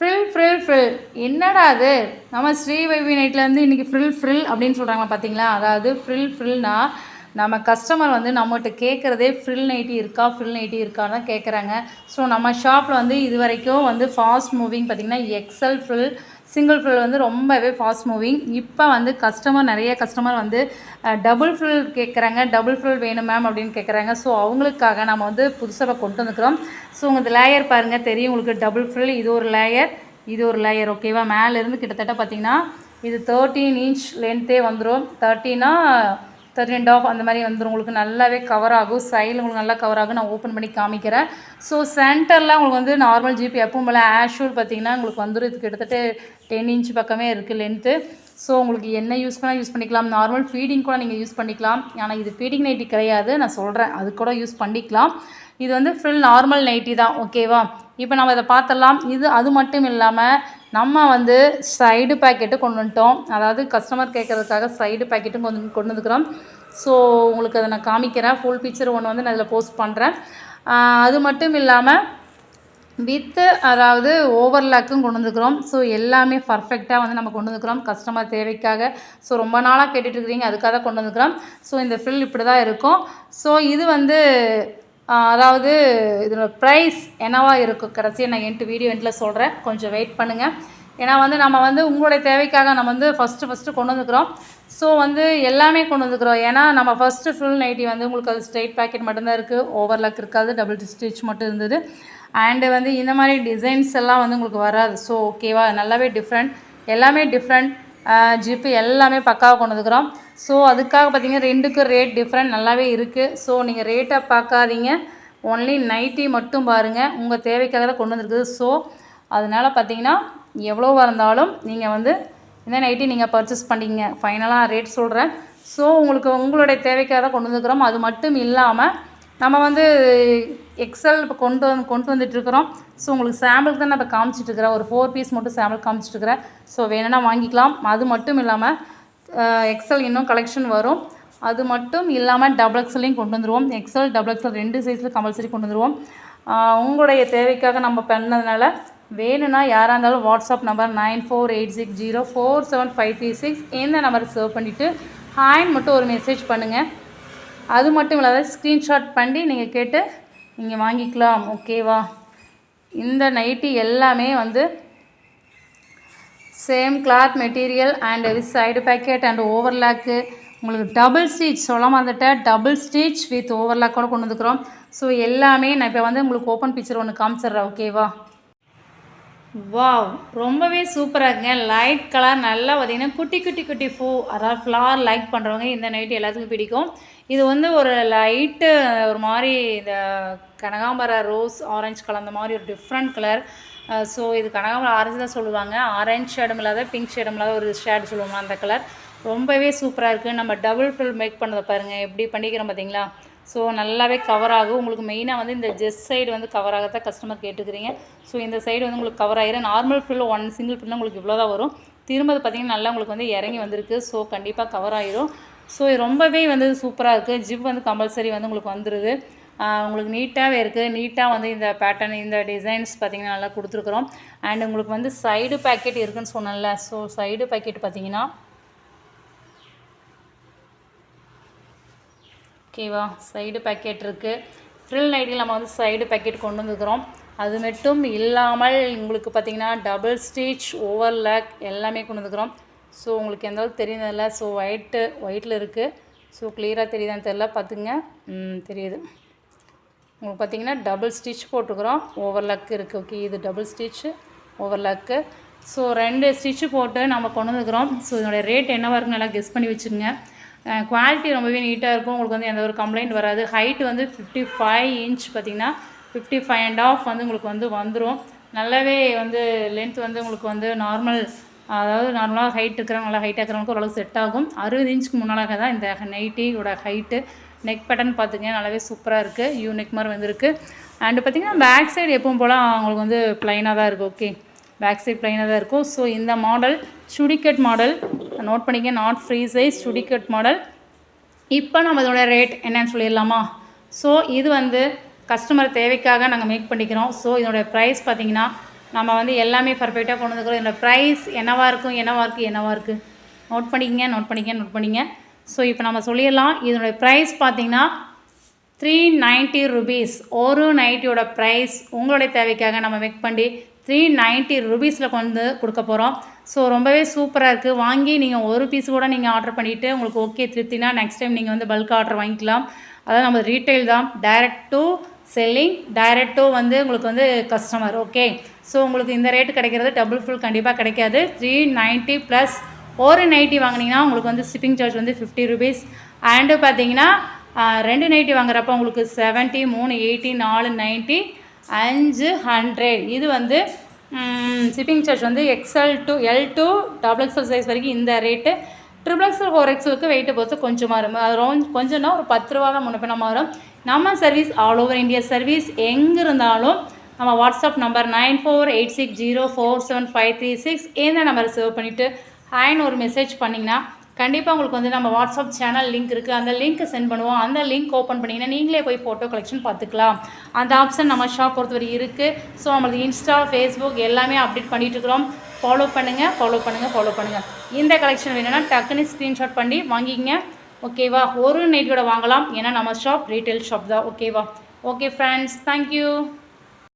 Frill frill frill என்னடா அது? நம்ம ஸ்ரீ வைவி நைட்லேருந்து இன்றைக்கி ஃப்ரில் ஃப்ரில் அப்படின்னு சொல்கிறாங்களா பார்த்தீங்களா அதாவது ஃப்ரில் ஃப்ரில்னா நம்ம கஸ்டமர் வந்து நம்மகிட்ட கேட்குறதே ஃப்ரில் நைட்டி இருக்கா ஃப்ரில் நைட்டி இருக்கான்னு தான் கேட்குறாங்க ஸோ நம்ம ஷாப்பில் வந்து இது வரைக்கும் வந்து ஃபாஸ்ட் மூவிங் பார்த்திங்கன்னா எக்ஸல் ஃப்ரில் சிங்கிள் ஃபில் வந்து ரொம்பவே ஃபாஸ்ட் மூவிங் இப்போ வந்து கஸ்டமர் நிறைய கஸ்டமர் வந்து டபுள் ஃபில் கேட்குறாங்க டபுள் ஃபில் வேணும் மேம் அப்படின்னு கேட்குறாங்க ஸோ அவங்களுக்காக நம்ம வந்து புதுசாக கொண்டு வந்துக்கிறோம். ஸோ உங்கள் லேயர் பாருங்கள் தெரியும் உங்களுக்கு டபுள் ஃபில் இது ஒரு லேயர் இது ஒரு லேயர் ஓகேவா மேலேருந்து கிட்டத்தட்ட பார்த்தீங்கன்னா இது தேர்ட்டீன் இன்ச் லென்த்தே வந்துடும் தேர்ட்டினா தேர்ட்டி அண்ட் ஆஃப் அந்த மாதிரி வந்துடும் உங்களுக்கு நல்லாவே கவர் ஆகும். சைடில் உங்களுக்கு நல்லா கவர் ஆகும். நான் ஓப்பன் பண்ணி காமிக்கிறேன். ஸோ சென்டரில் உங்களுக்கு வந்து நார்மல் ஜிபி எப்பவும் போல் ஆஷுவல் பார்த்தீங்கன்னா உங்களுக்கு வந்துடும் இது கிட்டத்தட்ட டென் இன்ச் பக்கமே இருக்குது லென்த்து ஸோ உங்களுக்கு என்ன யூஸ் பண்ணால் யூஸ் பண்ணிக்கலாம். நார்மல் ஃபீடிங் கூட நீங்கள் யூஸ் பண்ணிக்கலாம். ஆனால் இது ஃபீடிங் நைட்டி கிடையாது. நான் சொல்கிறேன் அது கூட யூஸ் பண்ணிக்கலாம். இது வந்து ஃபுல் நார்மல் நைட்டி தான். ஓகேவா இப்போ நம்ம இதை பார்த்தலாம் இது அது மட்டும் இல்லாமல் நம்ம வந்து சைடு பேக்கெட்டு கொண்டு வந்துட்டோம். அதாவது கஸ்டமர் கேட்குறதுக்காக சைடு பேக்கெட்டும் கொண்டு கொண்டு வந்துக்கிறோம். ஸோ உங்களுக்கு அதை நான் காமிக்கிறேன். ஃபுல் பிக்சர் ஒன்று வந்து நான் இதில் போஸ்ட் பண்ணுறேன் அது மட்டும் இல்லாமல் வித்து அதாவது ஓவர்லாக்கும் கொண்டு வந்துக்கிறோம். ஸோ எல்லாமே பர்ஃபெக்டாக வந்து நம்ம கொண்டு வந்துக்கிறோம். கஸ்டமர் தேவைக்காக. ஸோ ரொம்ப நாளாக கேட்டுட்டு இருக்கிறீங்க. அதுக்காக தான் கொண்டு வந்துக்கிறோம். ஸோ இந்த ஃபில் இப்படி தான் இருக்கும். ஸோ இது வந்து அதாவது இதோட ப்ரைஸ் என்னவாக இருக்கும் கடைசியாக நான் என்ட்டு வீடியோ எண்டில் சொல்கிறேன் கொஞ்சம் வெயிட் பண்ணுங்கள் ஏன்னா வந்து நம்ம வந்து உங்களுடைய தேவைக்காக நம்ம வந்து ஃபஸ்ட்டு ஃபஸ்ட்டு கொண்டு வந்துக்கிறோம். ஸோ வந்து எல்லாமே கொண்டு வந்துக்கிறோம். ஏன்னா நம்ம ஃபஸ்ட்டு ஃபுல் நைட்டி வந்து உங்களுக்கு அது ஸ்ட்ரைட் பேக்கெட் மட்டும்தான் இருக்குது ஓவர்லாக் இருக்காது. டபுள் ஸ்டிச் மட்டும் இருந்தது. அண்டு வந்து இந்த மாதிரி டிசைன்ஸ் எல்லாம் வந்து உங்களுக்கு வராது. ஸோ ஓகேவா நல்லாவே டிஃப்ரெண்ட் எல்லாமே டிஃப்ரெண்ட் ஜிப்பு எல்லாமே பக்காவாக கொண்டு வந்துக்கிறோம். ஸோ அதுக்காக பார்த்தீங்கன்னா ரெண்டுக்கும் ரேட் டிஃப்ரெண்ட் நல்லாவே இருக்குது ஸோ நீங்கள் ரேட்டை பார்க்காதீங்க ஒன்லி நைட்டி மட்டும் பாருங்கள் உங்கள் தேவைக்காக தான் கொண்டு வந்திருக்குது. ஸோ அதனால் பார்த்தீங்கன்னா எவ்வளோவாக இருந்தாலும் நீங்கள் வந்து இந்த நைட்டி நீங்கள் பர்ச்சேஸ் பண்ணிங்க ஃபைனலாக ரேட் சொல்கிறேன் ஸோ உங்களுக்கு உங்களுடைய தேவைக்காக தான் கொண்டு வந்துருக்குறோம். அது மட்டும் இல்லாமல் நம்ம வந்து எக்ஸல் இப்போ கொண்டு வந்து கொண்டு வந்துட்டுருக்குறோம். ஸோ உங்களுக்கு சாம்பிளுக்கு தான் நான் இப்போ காமிச்சிட்ருக்கிறேன் ஒரு ஃபோர் பீஸ் மட்டும் சாம்பிள் காமிச்சிட்ருக்கிறேன் ஸோ வேணும்னா வாங்கிக்கலாம். அது மட்டும் இல்லாமல் எக்ஸல் இன்னும் கலெக்ஷன் வரும். அது மட்டும் இல்லாமல் டபுள் எக்ஸலையும் கொண்டு வந்துடுவோம் எக்ஸல் டபுள் எக்ஸல் ரெண்டு சைஸில் கம்பல்சரி கொண்டு வந்துடுவோம் உங்களுடைய தேவைக்காக நம்ம பண்ணதுனால வேணும்னா யாராக இருந்தாலும் WhatsApp number nine four eight six zero four seven five three six இந்த நம்பருக்கு சேவ் பண்ணிவிட்டு ஹாய்ன்னு மட்டும் ஒரு மெசேஜ் பண்ணுங்கள் அது மட்டும் இல்லாத ஸ்க்ரீன்ஷாட் பண்ணி நீங்கள் கேட்டு நீங்கள் வாங்கிக்கலாம் ஓகேவா இந்த நைட்டி எல்லாமே வந்து same cloth material and with side pocket and overlock உங்களுக்கு டபுள் ஸ்டிச் சொல்ல மறந்துட்டேன் டபுள் ஸ்டிச் வித் ஓவர்லாக் கூட கொண்டு வந்துக்கிறோம். ஸோ எல்லாமே நான் இப்போ வந்து உங்களுக்கு ஓப்பன் பிக்சர் ஒன்று காமிச்சிட்றேன் ஓகேவா வாவ் ரொம்பவே சூப்பராக இருக்குங்க லைட் கலர் நல்லா பார்த்திங்கன்னா குட்டி குட்டி குட்டி பூ அதாவது ஃப்ளார் லைக் பண்ணுறவங்க இந்த நைட்டு எல்லாத்துக்கும் பிடிக்கும். இது வந்து ஒரு லைட்டு ஒரு மாதிரி இந்த கனகாம்பர ரோஸ் ஆரஞ்சு கலர் அந்த மாதிரி ஒரு டிஃப்ரெண்ட் கலர் ஸோ இது கனகாம்பரம் ஆரஞ்சு தான் சொல்லுவாங்க. ஆரஞ்சு ஷேடும் இல்லாத பிங்க் ஷேடும் இல்லாத ஒரு ஷேடு சொல்லுவாங்க அந்த கலர் ரொம்பவே சூப்பராக இருக்குது நம்ம டபுள் ஃபில் மேக் பண்ணதை பாருங்கள் எப்படி பண்ணிக்கிறோம் பார்த்தீங்களா? ஸோ நல்லாவே கவர் ஆகும். உங்களுக்கு மெயினாக வந்து இந்த ஜெஸ் சைடு வந்து கவர் ஆகத்தான் கஸ்டமர் கேட்டுக்கிறீங்க. ஸோ இந்த சைடு வந்து உங்களுக்கு கவர் ஆகிரும் normal frill one single frill உங்களுக்கு இவ்வளோ தான் வரும். திரும்ப அது பார்த்தீங்கன்னா நல்லா உங்களுக்கு வந்து இறங்கி வந்திருக்கு. ஸோ கண்டிப்பாக கவர் ஆகிரும் ஸோ இது ரொம்பவே வந்து சூப்பராக இருக்குது ஜிப் வந்து கம்பல்சரி வந்து உங்களுக்கு வந்துடுது உங்களுக்கு நீட்டாகவே இருக்குது நீட்டாக வந்து இந்த பேட்டர்ன் இந்த டிசைன்ஸ் பார்த்திங்கன்னா நல்லா கொடுத்துருக்குறோம். அண்ட் உங்களுக்கு வந்து சைடு பேக்கெட் இருக்குதுன்னு சொன்னேன்ல. ஸோ சைடு பேக்கெட் பார்த்திங்கன்னா ஓகேவா சைடு பேக்கெட் இருக்குது ஃப்ரில் நைட்டில் நம்ம வந்து சைடு பேக்கெட் கொண்டு வந்துக்கிறோம். அது மட்டும் இல்லாமல் உங்களுக்கு பார்த்தீங்கன்னா டபுள் ஸ்டிச் ஓவர் லேக் எல்லாமே கொண்டு வந்துக்கிறோம். ஸோ உங்களுக்கு எந்த அளவுக்கு தெரியுதில்ல ஸோ ஒயிட்டு ஒயிட்டில் இருக்குது ஸோ கிளியராக தெரியுதான்னு தெரில பார்த்துங்க தெரியுது. உங்களுக்கு பார்த்தீங்கன்னா டபுள் ஸ்டிச் போட்டுக்கிறோம். லக்கு இருக்குது ஓகே இது டபுள் ஸ்டிச்சு ஓவர்லாக்கு ஸோ ரெண்டு ஸ்டிச்சு போட்டு நம்ம கொண்டு வந்துக்கிறோம். ஸோ இதோட ரேட் என்னவாக இருக்குன்னு நல்லா கெஸ் பண்ணி வச்சுருங்க குவாலிட்டி ரொம்பவே நீட்டாக இருக்கும். உங்களுக்கு வந்து எந்த ஒரு கம்ப்ளைண்ட் வராது. ஹைட் வந்து ஃபிஃப்டி ஃபைவ் இன்ச் பார்த்தீங்கன்னா ஃபிஃப்டி ஃபைவ் அண்ட் ஆஃப் வந்து உங்களுக்கு வந்து வந்துடும் நல்லாவே வந்து லென்த் வந்து உங்களுக்கு வந்து நார்மல் அதாவது நார்மலாக ஹைட் இருக்கிறவங்க நல்லா ஹைட்டாக இருக்கிறவங்களுக்கு ஓரளவுக்கு செட் ஆகும். அறுபது இன்ச்சுக்கு முன்னாலாக தான் இந்த நைட்டியோட ஹைட்டு நெக் பேட்டர்ன் பார்த்துங்க நல்லாவே சூப்பராக இருக்குது யூ நெக் மாதிரி வந்துருக்கு. அண்டு பார்த்திங்கன்னா பேக் சைடு எப்பவும் போல் அவங்களுக்கு வந்து ப்ளைனாக தான் இருக்குது ஓகே பேக் சைட் ப்ளைனாக தான் இருக்கும். ஸோ இந்த மாடல் சுடிக்கட் மாடல் நோட் பண்ணிக்க நாட் ஃப்ரீ சைஸ் சுடிக்கட் மாடல் இப்போ நம்ம இதோட ரேட் என்னன்னு சொல்லிடலாமா? ஸோ இது வந்து கஸ்டமர் தேவைக்காக நாங்கள் மேக் பண்ணிக்கிறோம். ஸோ இதோட ப்ரைஸ் பார்த்தீங்கன்னா நம்ம வந்து எல்லாமே பர்ஃபெக்டாக கொண்டு வந்துக்கிறோம். இதோட ப்ரைஸ் என்னவாக இருக்கும் என்னவாக இருக்குது என்னவாக இருக்குது நோட் பண்ணிக்கங்க நோட் பண்ணிக்க நோட் பண்ணிங்க. ஸோ இப்போ நம்ம சொல்லிடலாம். இதனுடைய ப்ரைஸ் பார்த்தீங்கன்னா த்ரீ நைன்ட்டி ருபீஸ் ஒரு நைட்டியோட ப்ரைஸ் உங்களுடைய தேவைக்காக நம்ம மேக் பண்ணி த்ரீ நைன்ட்டி ருபீஸில் கொண்டு கொடுக்க போகிறோம் ஸோ ரொம்பவே சூப்பராக இருக்குது வாங்கி நீங்கள் ஒரு பீஸ் கூட நீங்கள் ஆர்டர் பண்ணிவிட்டு உங்களுக்கு ஓகே திருப்தினா நெக்ஸ்ட் டைம் நீங்கள் வந்து பல்க் ஆர்டர் வாங்கிக்கலாம். அதாவது நம்ம ரீட்டைல் தான். Direct to selling direct to வந்து உங்களுக்கு வந்து கஸ்டமர் ஓகே ஸோ உங்களுக்கு இந்த ரேட்டு கிடைக்கிறது டபுள் ஃபுல் கண்டிப்பாக கிடைக்காது. த்ரீ நைன்ட்டி ப்ளஸ் ஒரு நைட்டி வாங்கினீங்கன்னா உங்களுக்கு வந்து ஷிப்பிங் சார்ஜ் வந்து ஃபிஃப்டி ருபீஸ் அண்டு பார்த்தீங்கன்னா ரெண்டு நைட்டி வாங்குறப்ப உங்களுக்கு செவன்ட்டி மூணு எயிட்டி நாலு நைன்ட்டி அஞ்சு ஹண்ட்ரட். இது வந்து ஷிப்பிங் சார்ஜ் வந்து XL to L to double XL size வரைக்கும் இந்த ரேட்டு ட்ரிபிள் எக்ஸ்எல் ஃபோர் எக்ஸ்எலுக்கு வெயிட்டை பொறுத்து கொஞ்சம் மாறும் அது ரொம்ப கொஞ்சம்னா ஒரு பத்து ரூபா தான் முன்னப்பின மாறும் நம்ம service all over India service எங்கே இருந்தாலும் நம்ம WhatsApp number nine four eight six zero four seven five three six இந்த நம்பரை சேவ் பண்ணிவிட்டு ஹாய்னு ஒரு மெசேஜ் பண்ணிங்கன்னா கண்டிப்பாக உங்களுக்கு வந்து நம்ம வாட்ஸ்அப் சேனல் லிங்க் இருக்குது அந்த லிங்க்கை சென்ட் பண்ணுவோம். அந்த லிங்க் ஓப்பன் பண்ணிங்கன்னா நீங்களே போய் ஃபோட்டோ கலெக்ஷன் பார்த்துக்கலாம். அந்த ஆப்ஷன் நம்ம ஷாப் பொறுத்தவரை இருக்குது ஸோ நம்மளுக்கு இன்ஸ்டா ஃபேஸ்புக் எல்லாமே அப்டேட் பண்ணிகிட்ருக்குறோம் ஃபாலோ பண்ணுங்கள் ஃபாலோ பண்ணுங்கள் ஃபாலோ பண்ணுங்கள் இந்த கலெக்ஷன் வேணும்னா டக்குன்னு ஸ்க்ரீன்ஷாட் பண்ணி வாங்கிக்கங்க. ஓகேவா ஒரு நைட்டோட வாங்கலாம். ஏன்னா நம்ம ஷாப் ரீட்டைல் ஷாப் தான். ஓகேவா ஓகே ஃப்ரெண்ட்ஸ் தேங்க்யூ